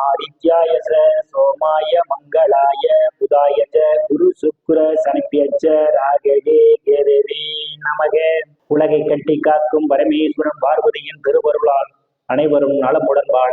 ஆதித்யாய ச சோமாய மங்களாய புதாய ச குரு சுக்ர சனிப்பியச்ச ராகவே கேதவே நமக. உலகை கட்டி காக்கும் பரமேஸ்வரன் பார்வதியின் திருவருளால் அனைவரும் நலமுடன் வாழ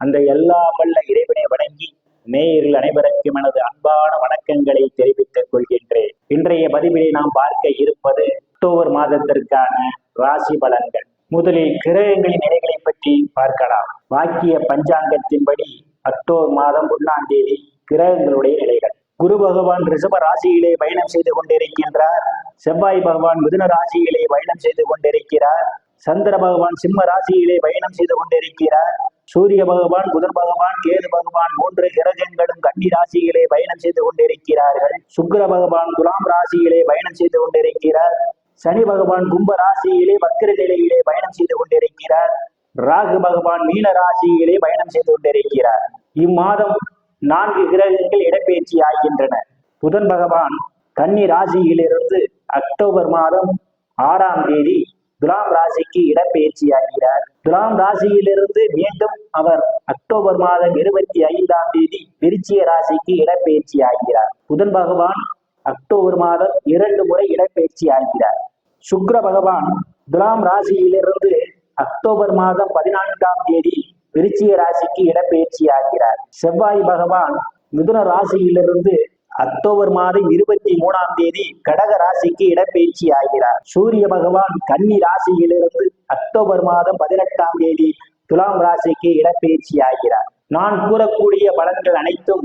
அந்த எல்லாம் வல்ல இறைவனை வணங்கி நேயர்கள் அனைவருக்கும் எனது அன்பான வணக்கங்களை தெரிவித்துக் கொள்கின்றேன். இன்றைய பதிவிலே நாம் பார்க்க இருப்பது அக்டோபர் மாதத்திற்கான ராசி பலன்கள். முதலில் கிரகங்களின் நிலைகளை எட்டி பார்க்கலாம். வாக்கிய பஞ்சாங்கத்தின்படி அக்டோபர் மாதம் ஒன்றாம் தேதி கிரகங்களுடைய நிலைகள். குரு பகவான் ரிஷப ராசியிலே பயணம் செய்து கொண்டிருக்கின்றார். செவ்வாய் பகவான் மிதுன ராசியிலே பயணம் செய்து கொண்டிருக்கிறார். சந்திர பகவான் சிம்ம ராசியிலே பயணம் செய்து கொண்டிருக்கிறார். சூரிய பகவான் புதன் பகவான் கேது பகவான் மூன்று கிரகங்களும் கன்னி ராசியிலே பயணம் செய்து கொண்டிருக்கிறார்கள். சுக்கர பகவான் துலாம் ராசியிலே பயணம் செய்து கொண்டிருக்கிறார். சனி பகவான் கும்ப ராசியிலே வக்கர நிலையிலே பயணம் செய்து கொண்டிருக்கிறார். ராகு பகவான் மீன ராசியிலே பயணம் செய்து கொண்டிருக்கிறார். இம்மாதம் நான்கு கிரகங்கள் இடப்பெயர்ச்சி ஆகின்றன. புதன் பகவான் கன்னி ராசியிலிருந்து அக்டோபர் மாதம் ஆறாம் தேதி துலாம் ராசிக்கு இடப்பெயர்ச்சி ஆகிறார். துலாம் ராசியிலிருந்து மீண்டும் அவர் அக்டோபர் மாதம் இருபத்தி ஐந்தாம் தேதி விருச்சிய ராசிக்கு இடப்பெயர்ச்சி ஆகிறார். புதன் பகவான் அக்டோபர் மாதம் இரண்டு முறை இடப்பெயர்ச்சி ஆகிறார். சுக்ர பகவான் துலாம் ராசியிலிருந்து அக்டோபர் மாதம் பதினான்காம் தேதி விருச்சிய ராசிக்கு இடப்பெயர்ச்சி ஆகிறார். செவ்வாய் பகவான் மிதுன ராசியிலிருந்து அக்டோபர் மாதம் இருபத்தி மூணாம் தேதி கடக ராசிக்கு இடப்பெயர்ச்சி ஆகிறார். சூரிய பகவான் கன்னி ராசியிலிருந்து அக்டோபர் மாதம் பதினெட்டாம் தேதி துலாம் ராசிக்கு இடப்பெயர்ச்சி ஆகிறார். நான் கூறக்கூடிய பலன்கள் அனைத்தும்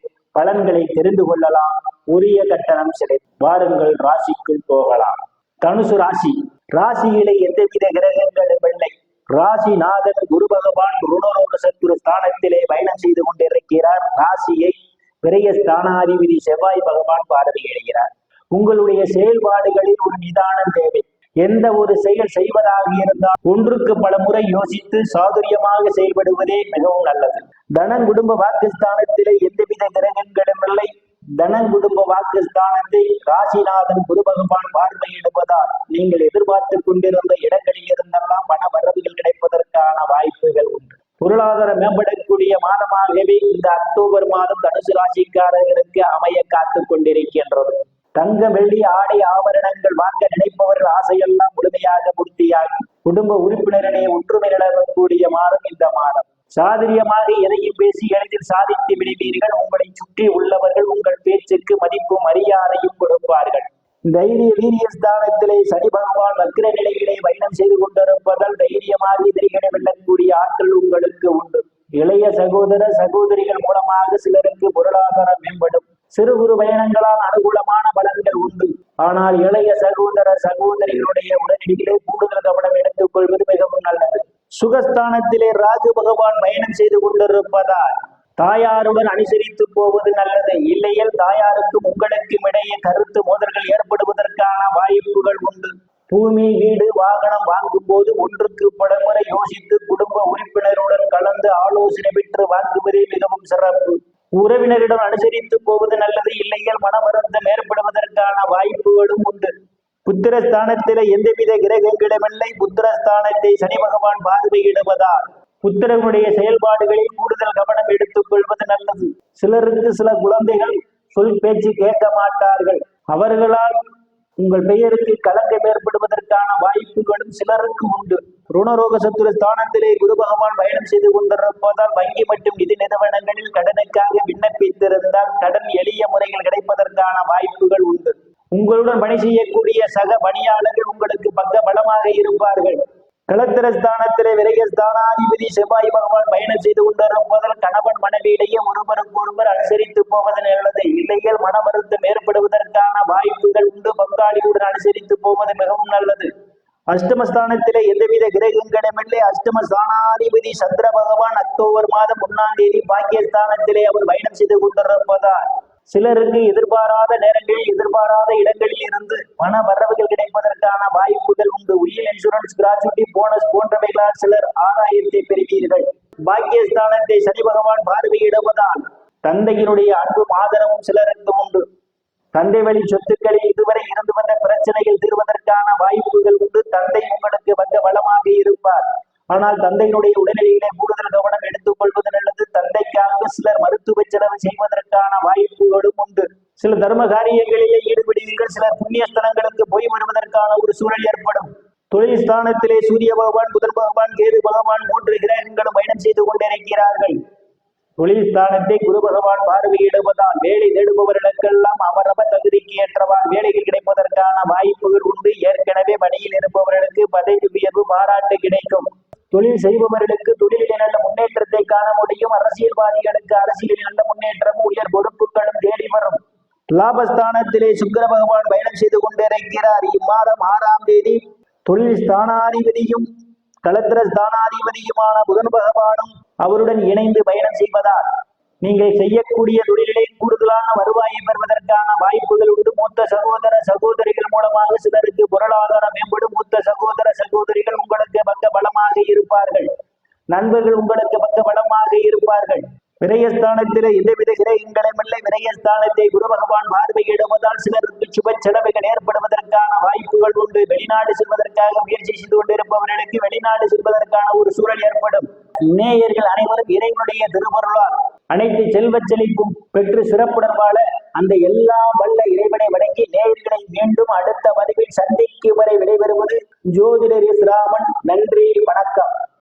பலன்களை தெரிந்து கொள்ளலாம். உரிய கட்டணம் செலுத்தி வாருங்கள் ராசிக்குள் போகலாம். தனுசு ராசி. ராசியிலே எந்தவித கிரகங்களும் இல்லை. ராசிநாதன் குரு பகவான் ருணரோக சத்துரு ஸ்தானத்திலே பயணம் செய்து கொண்டிருக்கிறார். ராசியை விரைய ஸ்தானாதிபதி செவ்வாய் பகவான் பார்வையிடுகிறார் உங்களுடைய செயல்பாடுகளில் ஒரு நிதானம் தேவை. எந்த ஒரு செயல் செய்வதாக இருந்தால் ஒன்றுக்கு பல முறை யோசித்து சாதுரியமாக செயல்படுவதே மிகவும் நல்லது. தனங்குடும்ப வாக்குஸ்தானத்திலே எந்தவித கிரகங்களும் இல்லை. தனம் குடும்ப வாக்குஸ்தானத்தை ராசிநாதன் குரு பகவான் பார்வையிடுவதால் நீங்கள் எதிர்பார்த்து கொண்டிருந்த இடங்களில் இருந்தெல்லாம் பண வரவுகள் கிடைப்பதற்கான வாய்ப்புகள் உண்டு. பொருளாதாரம் மேம்படக்கூடிய மாதமாகவே இந்த அக்டோபர் மாதம் தனுசு ராசிக்காரர்களுக்கு அமைய காத்துக் கொண்டிருக்கின்றது. தங்க வெள்ளி ஆடை ஆபரணங்கள் வாங்க நினைப்பவர்கள் ஆசையெல்லாம் முழுமையாக பூர்த்தியாகும் குடும்ப உறுப்பினரிடையே ஒற்றுமை நிலவக்கூடிய மாதம் இந்த மாதம். சாதுரியமாக எதையும் பேசி எளிதில் சாதித்து விடுவீர்கள். உங்களை சுற்றி உள்ளவர்கள் உங்கள் பேச்சுக்கு மதிப்பும் மரியாதையும் கொடுப்பார்கள். தைரிய வீரிய ஸ்தானத்திலே சனி பகவான் வக்கிர நிலையிலே பயணம் செய்து கொண்டிருப்பதால் தைரியமாக எதிரிகளை வெல்லக்கூடிய ஆற்றல் உங்களுக்கு உண்டு. இளைய சகோதர சகோதரிகள் மூலமாக சிலருக்கு பொருளாதாரம் மேம்படும். சிறு குறு பயணங்களால் அனுகூலமான பலன்கள் உண்டு. ஆனால் இளைய சகோதர சகோதரிகளுடைய உடனடியிலே கூடுதல் கவனம் எடுத்துக் கொள்வது மிகவும் நல்லது. சுகஸ்தானத்திலே ராகு பகவான் பயணம் செய்து கொண்டிருப்பதால் தாயாருடன் அனுசரித்து போவது நல்லது. இல்லையில் தாயாருக்கும் உங்களுக்கும் இடையே கருத்து மோதல்கள் ஏற்படுவதற்கான வாய்ப்புகள் உண்டு. பூமி வீடு வாகனம் வாங்கும் போது ஒன்றுக்கு பலமுறை யோசித்து குடும்ப உறுப்பினருடன் கலந்து ஆலோசனை பெற்று வாங்குவதே மிகவும் சிறப்பு. உறவினரிடம் அனுசரித்து போவது நல்லது. இல்லையில் மன வருத்தம் ஏற்படுவதற்கான வாய்ப்புகளும் உண்டு. புத்திரஸ்தானத்தில எந்தவித கிரகங்களுமில்லை. புத்திரஸ்தானத்தை சனி பகவான் பார்வையிடுவதால் புத்திரனுடைய செயல்பாடுகளில் கூடுதல் கவனம் எடுத்துக் கொள்வது நல்லது. சிலருக்கு சில குழந்தைகள் சொல் பேச்சு கேட்க மாட்டார்கள். அவர்களால் உங்கள் பெயருக்கு களங்கம் ஏற்படுவதற்கான வாய்ப்புகளும் சிலருக்கு உண்டு. ருணரோக சத்துரு ஸ்தானத்திலே குரு பகவான் பயணம் செய்து கொண்டிருப்பதால் வங்கி மற்றும் நிதி நிறுவனங்களில் கடனுக்காக விண்ணப்பித்திருந்தால் கடன் எளிய முறையில் கிடைப்பதற்கான வாய்ப்புகள் உண்டு. உங்களுடன் பணி செய்யக்கூடிய சக பணியாளர்கள் உங்களுக்கு பக்க பலமாக இருப்பார்கள். கலத்திரஸ்தானத்திலே விரகஸ்தானாதிபதி செவ்வாய் பகவான் பயணம் செய்து கொண்டிருப்பதால் கணவன் மனைவியிடையே ஒருவருக்கு ஒருவர் அனுசரித்து போவது நல்லது இல்லையில் மன வருத்தம் ஏற்படுவதற்கான வாய்ப்புகள் உண்டு. பங்காளியுடன் அனுசரித்து போவது மிகவும் நல்லது. அஷ்டமஸ்தானத்திலே எந்தவித கிரகங்களுமில்லை. அஷ்டம ஸ்தானாதிபதி சந்திர பகவான் அக்டோபர் மாதம் ஒன்னாம் தேதி பாக்கியஸ்தானத்திலே அவர் பயணம் செய்து கொண்டிருப்பதால் சிலருக்கு எதிர்பாராத நேரங்களில் எதிர்பாராத இடங்களில் இருந்து பண வரவுகள் கிடைப்பதற்கான வாய்ப்புகள் உண்டு. உயிர் இன்சூரன்ஸ் கிராச்சுவிட்டி போனஸ் போன்றவைகளால் சிலர் ஆதாயத்தை பெறுவீர்கள். பாக்கியஸ்தானத்தை சனி பகவான் பார்வையிடுவதால் தந்தையினுடைய அன்பும் ஆதரவும் சிலருக்கு உண்டு. தந்தை வழி சொத்துக்களில் இதுவரை இருந்து வந்த பிரச்சனைகள் தீர்வதற்கான வாய்ப்புகள் உண்டு. தந்தை உங்களுக்கு வந்த வளமாக இருப்பார். ஆனால் தந்தையினுடைய உடல்நிலையிலே கூடுதல் கவனம் எடுத்துக் கொள்வது நல்லது. தந்தைக்காக சிலர் மருத்துவ செலவு செய்வதற்கான வாய்ப்புகளும் உண்டு. சில தர்ம காரியங்களிலே ஈடுபடுவீர்கள். சிலர் புண்ணிய ஸ்தலங்களுக்கு போய் வருவதற்கான ஒரு சூழல் ஏற்படும். தொழில் ஸ்தானத்திலே சூரிய பகவான் புதன் பகவான் கேது பகவான் மூன்று கிரகங்களும் பயணம் செய்து கொண்டிருக்கிறார்கள். தொழில் ஸ்தானத்தை குரு பகவான் பார்வையிடுவதால் வேலை தேடுபவர்களுக்கெல்லாம் அவரவர் தகுதிக்கு ஏற்றவாறு வேலைகள் கிடைப்பதற்கான வாய்ப்புகள் உண்டு. ஏற்கனவே பணியில் இருப்பவர்களுக்கு பதவி உயர்வு பாராட்டு கிடைக்கும். தொழில் செய்பவர்களுக்கு தொழிலில் நல்ல முன்னேற்றத்தை காண முடியும். அரசியல்வாதிகளுக்கு அரசியலில் நல்ல முன்னேற்றமும் உயர் பொறுப்புகளும் தேடி வரும். லாபஸ்தானத்திலே சுக்கர பகவான் பயணம் செய்து கொண்டிருக்கிறார். இம்மாதம் ஆறாம் தேதி தொழில் ஸ்தானாதிபதியும் களத்திர ஸ்தானாதிபதியுமான புதன் பகவானும் அவருடன் இணைந்து பயணம் செய்வதால் நீங்கள் செய்யக்கூடிய தொழிலிலே கூடுதலான வருவாயை பெறுவதற்கான வாய்ப்புகள் உண்டு. மூத்த சகோதர சகோதரிகள் மூலமாக சிலருக்கு பொருளாதாரம் மேம்படும் அவர்கள் உங்களுக்கு பக்கபலமாக இருப்பார்கள். விரயஸ்தானத்திலே எந்தவித கிரகங்களும் இல்லை விரயஸ்தானத்தை குரு பகவான் பார்வையிடுவதால் சிலருக்கு சுப செலவுகள் ஏற்படுவதற்கான வாய்ப்புகள் உண்டு. வெளிநாடு செல்வதற்காக முயற்சி செய்து கொண்டிருப்பவர்களுக்கு வெளிநாடு செல்வதற்கான ஒரு சூழல் ஏற்படும். நேயர்கள் அனைவரும் இறைவனுடைய திருவருளால் அனைத்து செல்வ செழிப்பும் பெற்று சிறப்புடன் வாழ அந்த எல்லா வல்ல இறைவனை வணங்கி நேயர்களை மீண்டும் அடுத்த பதிவில் சந்திக்கும் வரை விடைபெறுவது ஜோதிடர் எஸ் நன்றி வணக்கம்.